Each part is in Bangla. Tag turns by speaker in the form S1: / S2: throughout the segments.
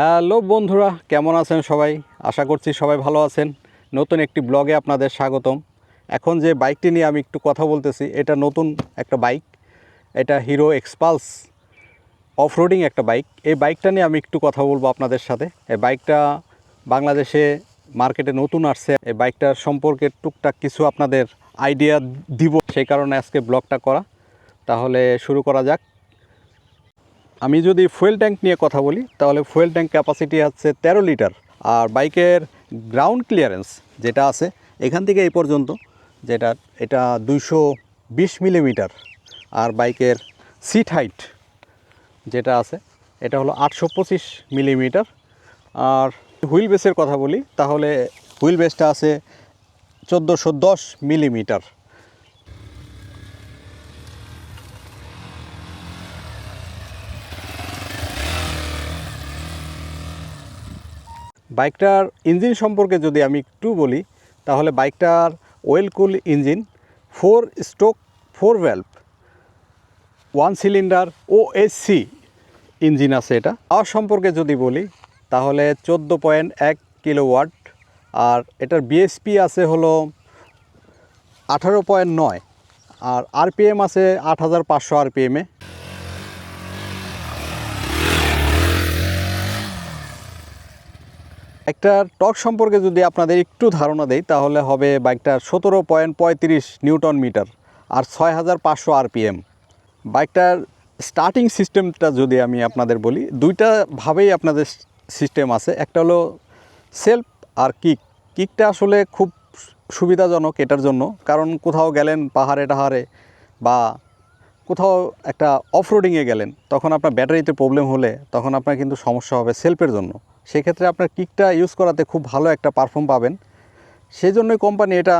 S1: হ্যালো বন্ধুরা, কেমন আছেন সবাই? আশা করছি সবাই ভালো আছেন। নতুন একটি ব্লগে আপনাদের স্বাগতম। এখন যে বাইকটি নিয়ে আমি একটু কথা বলতেছি, এটা নতুন একটা বাইক। এটা হিরো এক্সপালস অফরোডিং একটা বাইক। এই বাইকটা নিয়ে আমি একটু কথা বলব আপনাদের সাথে। এই বাইকটা বাংলাদেশে মার্কেটে নতুন আসছে। এই বাইকটার সম্পর্কে টুকটাক কিছু আপনাদের আইডিয়া দিব। সেই কারণে আজকে ব্লগটা করা। তাহলে শুরু করা যাক। আমি যদি ফুয়েল ট্যাঙ্ক নিয়ে কথা বলি, তাহলে ফুয়েল ট্যাঙ্ক ক্যাপাসিটি আছে তেরো লিটার। আর বাইকের গ্রাউন্ড ক্লিয়ারেন্স যেটা আছে, এখান থেকে এই পর্যন্ত যেটা, এটা দুইশো বিশ মিলিমিটার আর বাইকের সিট হাইট যেটা আছে, এটা হলো আটশো পঁচিশ মিলিমিটার আর হুইল বেসের কথা বলি, তাহলে হুইল বেসটা আছে চোদ্দোশো দশ মিলিমিটার বাইকটার ইঞ্জিন সম্পর্কে যদি আমি একটু বলি, তাহলে বাইকটার oil cool engine four stroke four valve one cylinder ও এসি ইঞ্জিন আছে এটা। আর সম্পর্কে যদি বলি, তাহলে চোদ্দ পয়েন্ট এক কিলো ওয়াট আর এটার বিএসপি আছে হলো আঠারো পয়েন্ট নয়, আর আরপিএম আছে আট হাজার পাঁচশো আরপিএমে বাইকটার টর্ক সম্পর্কে যদি আপনাদের একটু ধারণা দেই, তাহলে হবে বাইকটার সতেরো পয়েন্ট পঁয়ত্রিশ নিউটন মিটার আর ছয় হাজার পাঁচশো আরপিএম। বাইকটার স্টার্টিং সিস্টেমটা যদি আমি আপনাদের বলি, দুইটা ভাবেই আপনাদের সিস্টেম আছে। একটা হলো সেলফ আর কিক। কিকটা আসলে খুব সুবিধাজনক এটার জন্য, কারণ কোথাও গেলেন পাহাড়ে টাহাড়ে বা কোথাও একটা অফরোডিংয়ে গেলেন, তখন আপনার ব্যাটারিতে প্রবলেম হলে তখন আপনার কিন্তু সমস্যা হবে সেলফের জন্য। সেক্ষেত্রে আপনার কিকটা ইউজ করাতে খুব ভালো একটা পারফর্ম পাবেন। সেই জন্যই কোম্পানি এটা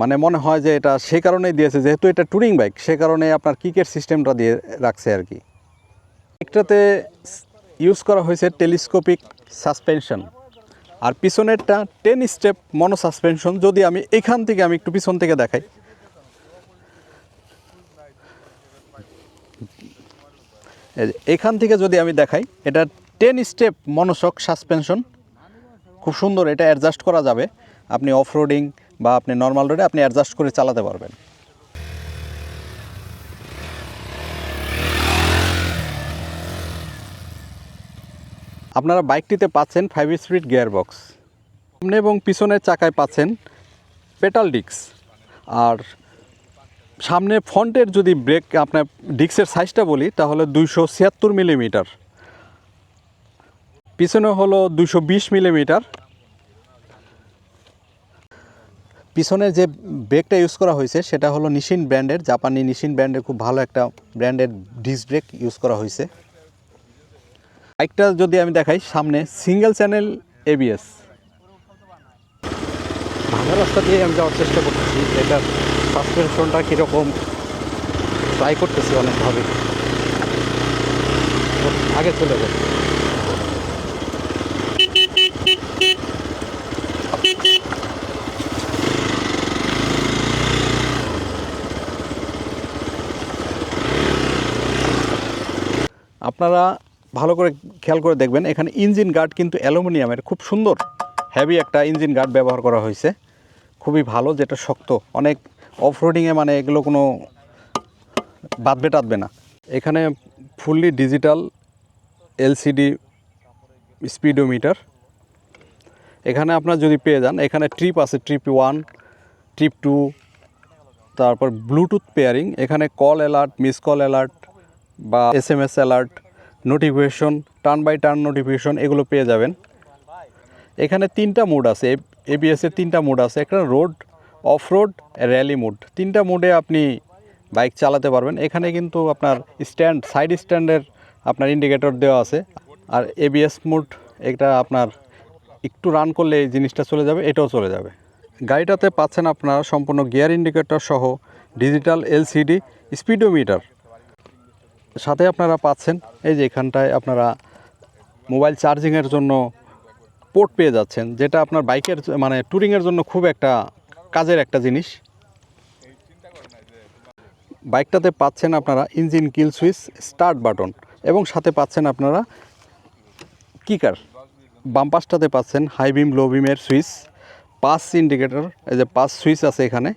S1: মানে মনে হয় যে এটা সে কারণেই দিয়েছে, যেহেতু এটা ট্যুরিং বাইক, সে কারণে আপনার কিকের সিস্টেমটা দিয়ে রাখছে আর কি। বাইকটাতে ইউজ করা হয়েছে টেলিস্কোপিক সাসপেনশন। আর পিছনেরটা টেন স্টেপ মনো সাসপেনশন, যদি আমি এখান থেকে আমি একটু পিছন থেকে দেখাই এই যে এখান থেকে যদি আমি দেখাই, এটা টেন স্টেপ মনোশক সাসপেনশন খুব সুন্দর, এটা অ্যাডজাস্ট করা যাবে। আপনি অফ রোডিং বা আপনি নর্মাল রোডে আপনি অ্যাডজাস্ট করে চালাতে পারবেন। আপনারা বাইকটিতে পাচ্ছেন ফাইভ স্পিড গিয়ার বক্স সামনে এবং পিছনের চাকায় পাচ্ছেন পেটাল ডিক্স আর সামনে ফ্রন্টের যদি ব্রেক আপনার ডিক্সের সাইজটা বলি, তাহলে দুইশো ছিয়াত্তর মিলিমিটার। পিছনে হলো দুশো বিশ মিলিমিটার। পিছনে যে ব্রেকটা ইউজ করা হয়েছে, সেটা হলো নিশিন ব্র্যান্ডের, জাপানি নিশিন ব্র্যান্ডের খুব ভালো একটা ব্র্যান্ডের ডিস্ক ব্রেক ইউজ করা হয়েছে। বাইকটা যদি আমি দেখাই, সামনে সিঙ্গেল চ্যানেল এবিএস ভাঙা রাস্তা দিয়ে আমি যাওয়ার চেষ্টা করতেছি, এটার সাসপেনশনটা কীরকম? ট্রাই করতেছি অনেকভাবে। আগে চলে যায় আপনারা ভালো করে খেয়াল করে দেখবেন, এখানে ইঞ্জিন গার্ড কিন্তু অ্যালুমিনিয়ামের খুব সুন্দর, হেভি একটা ইঞ্জিন গার্ড ব্যবহার করা হয়েছে। খুবই ভালো, যেটা শক্ত, অনেক অফরোডিংয়ে মানে এগুলো কোনো বাঁধবে টাঁধবে না। এখানে ফুললি ডিজিটাল এলসিডি স্পিডোমিটার। এখানে আপনার যদি পেয়ে যান, এখানে ট্রিপ আছে, ট্রিপ ওয়ান, ট্রিপ টু, তারপর ব্লুটুথ পেয়ারিং। এখানে call alert, miss call alert বা S M S alert, notification, turn by turn notification এগুলো পেয়ে যাবেন। এখানে তিনটা মোড আছে এবিএসের তিনটা মোড আছে। একটা road off road rally mode. তিনটা মোডে আপনি বাইক চালাতে পারবেন। এখানে কিন্তু আপনার স্ট্যান্ড, সাইড স্ট্যান্ডের আপনার ইন্ডিকেটর দেওয়া আছে। আর এবিএস মোড, এটা আপনার একটু রান করলে এই জিনিসটা চলে যাবে, এটাও চলে যাবে। গাড়িটাতে পাচ্ছেন আপনারা সম্পূর্ণ গিয়ার ইন্ডিকেটর সহ ডিজিটাল এলসিডি স্পিডোমিটার সাথে আপনারা পাচ্ছেন, এই যে এখানটায় আপনারা মোবাইল চার্জিংয়ের জন্য পোর্ট পেয়ে যাচ্ছেন, যেটা আপনার বাইকের মানে ট্যুরিংয়ের জন্য খুব একটা কাজের একটা জিনিস। বাইকটাতে পাচ্ছেন আপনারা engine kill switch, start button এবং সাথে পাচ্ছেন আপনারা কিকার। বাম পাশটাতে পাচ্ছেন হাই বিম, লো বিমের সুইচ পাস ইন্ডিকেটর, এই যে পাস সুইচ আছে এখানে।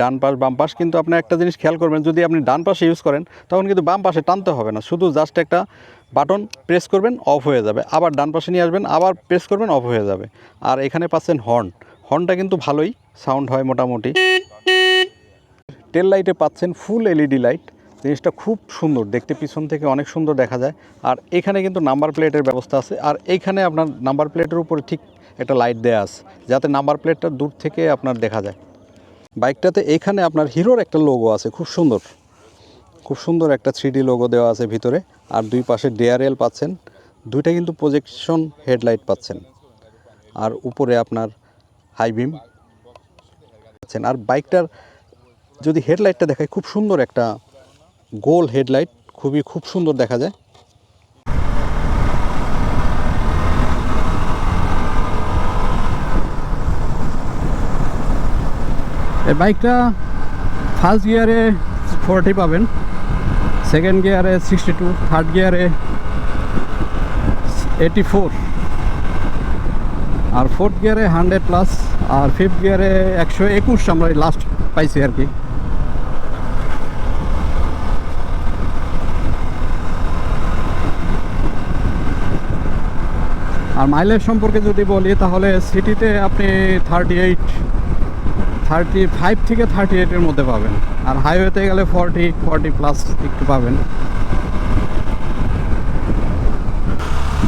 S1: ডান পাশ, বাম পাশ, কিন্তু আপনি একটা জিনিস খেয়াল করবেন, যদি আপনি ডান পাশে ইউজ করেন, তখন কিন্তু বাম পাশে টানতে হবে না। শুধু জাস্ট একটা বাটন প্রেস করবেন অফ হয়ে যাবে। আবার ডান পাশে নিয়ে আসবেন, আবার প্রেস করবেন অফ হয়ে যাবে। আর এখানে পাচ্ছেন হর্ন হর্নটা কিন্তু ভালোই, সাউন্ড হয় মোটামুটি। টেল লাইটে পাচ্ছেন ফুল এলইডি লাইট। জিনিসটা খুব সুন্দর, দেখতে পিছন থেকে অনেক সুন্দর দেখা যায়। আর এখানে কিন্তু নাম্বার প্লেটের ব্যবস্থা আছে। আর এইখানে আপনার নাম্বার প্লেটের উপরে ঠিক একটা লাইট দেওয়া আছে, যাতে নাম্বার প্লেটটা দূর থেকে আপনার দেখা যায়। বাইকটাতে এখানে আপনার হিরোর একটা লোগো আছে, খুব সুন্দর। খুব সুন্দর একটা থ্রি লোগো দেওয়া আছে ভিতরে। আর দুই পাশে ডেয়ারেল পাচ্ছেন। দুইটা কিন্তু প্রজেকশন হেডলাইট পাচ্ছেন। আর উপরে আপনার হাই বিম আর বাইকটার যদি হেডলাইটটা দেখায় খুব সুন্দর একটা গোল হেডলাইট, খুবই খুব সুন্দর দেখা যায়।
S2: এই বাইকটা ফার্স্ট গিয়ারে ফোরটি পাবেন সেকেন্ড গিয়ারে সিক্সটি টু থার্ড গিয়ারে এইটি ফোর আর ফোর্থ গিয়ারে হান্ড্রেড প্লাস আর ফিফথ গিয়ারে একশো একুশ আমরা লাস্ট পাইছি আর কি। আর মাইলেজ সম্পর্কে যদি বলি, তাহলে সিটিতে আপনি থার্টি এইট থার্টি ফাইভ থেকে থার্টি এইটের মধ্যে পাবেন। আর হাইওয়েতে গেলে ফর্টি ফর্টি প্লাস একটু পাবেন।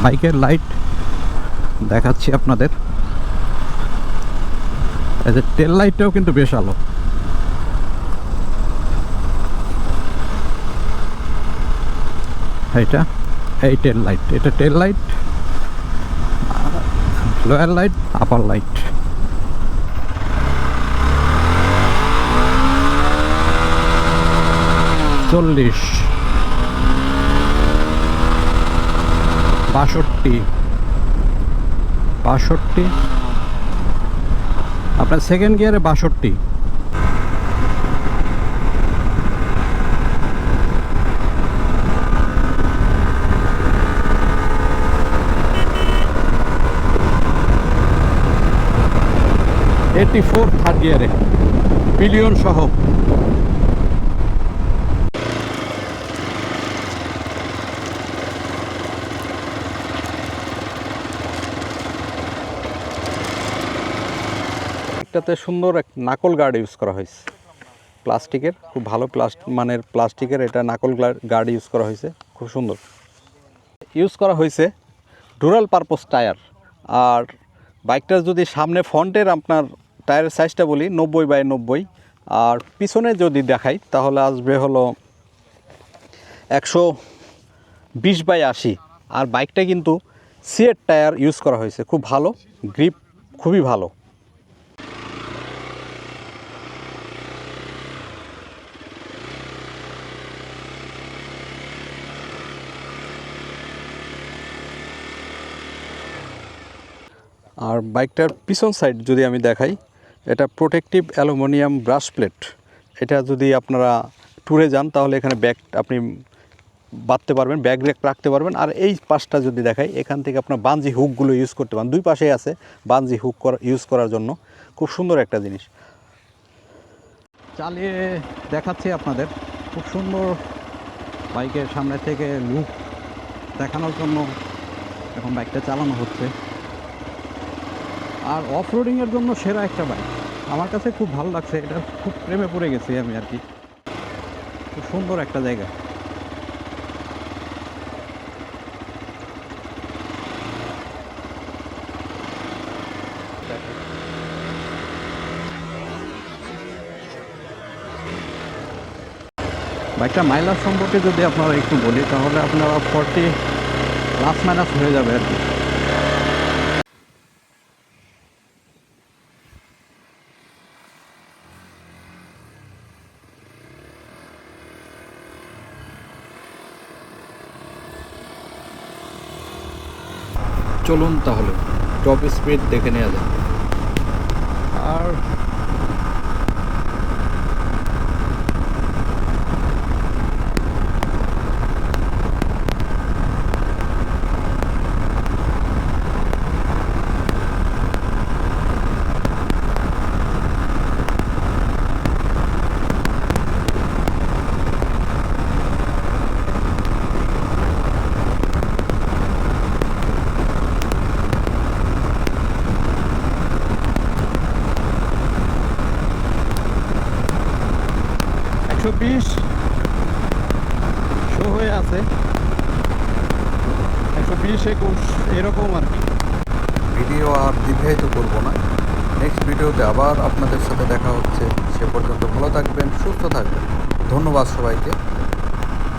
S2: বাইকের লাইট দেখাচ্ছি আপনাদের। এই যে টেল লাইটটাও কিন্তু বেশ আলো। এইটা, এই টেল লাইট এটা tail light lower light upper light চল্লিশ, বাষট্টি। বাষট্টি। আপনার সেকেন্ড গিয়ারে বাষট্টি। এইটি ফোর থার্ড গিয়ারে পিলিয়ন সহ।
S1: এটাতে সুন্দর এক নাকল গার্ড ইউজ করা হয়েছে। প্লাস্টিকের, খুব ভালো প্লাস্ট, মানের প্লাস্টিকের এটা নাকল গার্ড ইউজ করা হয়েছে, খুব সুন্দর। ইউজ করা হয়েছে ডুরাল পারপোজ টায়ার। আর বাইকটার যদি সামনে ফ্রন্টের আপনার টায়ারের সাইজটা বলি, নব্বই বাই নব্বই। আর পিছনে যদি দেখাই, তাহলে আসবে হলো একশো বিশ বাই আশি। আর বাইকটা কিন্তু সিয়েট টায়ার ইউজ করা হয়েছে, খুব ভালো, গ্রিপ খুবই ভালো। আর বাইকটার পিছন সাইড যদি আমি দেখাই, এটা প্রোটেকটিভ অ্যালুমিনিয়াম ব্রাশ প্লেট এটা যদি আপনারা ট্যুরে যান, তাহলে এখানে ব্যাগ আপনি বাঁধতে পারবেন ব্যাগ রেক রাখতে পারবেন। আর এই পাশটা যদি দেখাই, এখান থেকে আপনার বাঞ্জি হুকগুলো ইউজ করতে পারেন। দুই পাশেই আছে বাঞ্জি হুক করা ইউজ করার জন্য। খুব সুন্দর একটা জিনিস।
S2: চালিয়ে দেখাচ্ছি আপনাদের। খুব সুন্দর বাইকের সামনে থেকে লুক দেখানোর জন্য এখন বাইকটা চালানো হচ্ছে। আর অফ রোডিংয়ের জন্য সেরা একটা বাইক আমার কাছে খুব ভালো লাগছে, এটা খুব প্রেমে পড়ে গেছি আমি আর কি। খুব সুন্দর একটা জায়গা। বাইকটা মাইলাস সম্পর্কে যদি আপনারা একটু বলি, তাহলে আপনারা ফর্টি প্লাস মাইনাস হয়ে যাবে আর কি।
S1: চলুন তাহলে। টপ স্পিড দেখে নেওয়া যাক।
S2: আর একশো বিশ। শো হয়ে আছে। একশো বিশ একুশ, এরকম আর কি।
S3: ভিডিও আর দীর্ঘায়িত করব না। নেক্সট ভিডিওতে আবার আপনাদের সাথে দেখা হচ্ছে। সে পর্যন্ত ভালো থাকবেন, সুস্থ থাকবেন। ধন্যবাদ সবাইকে।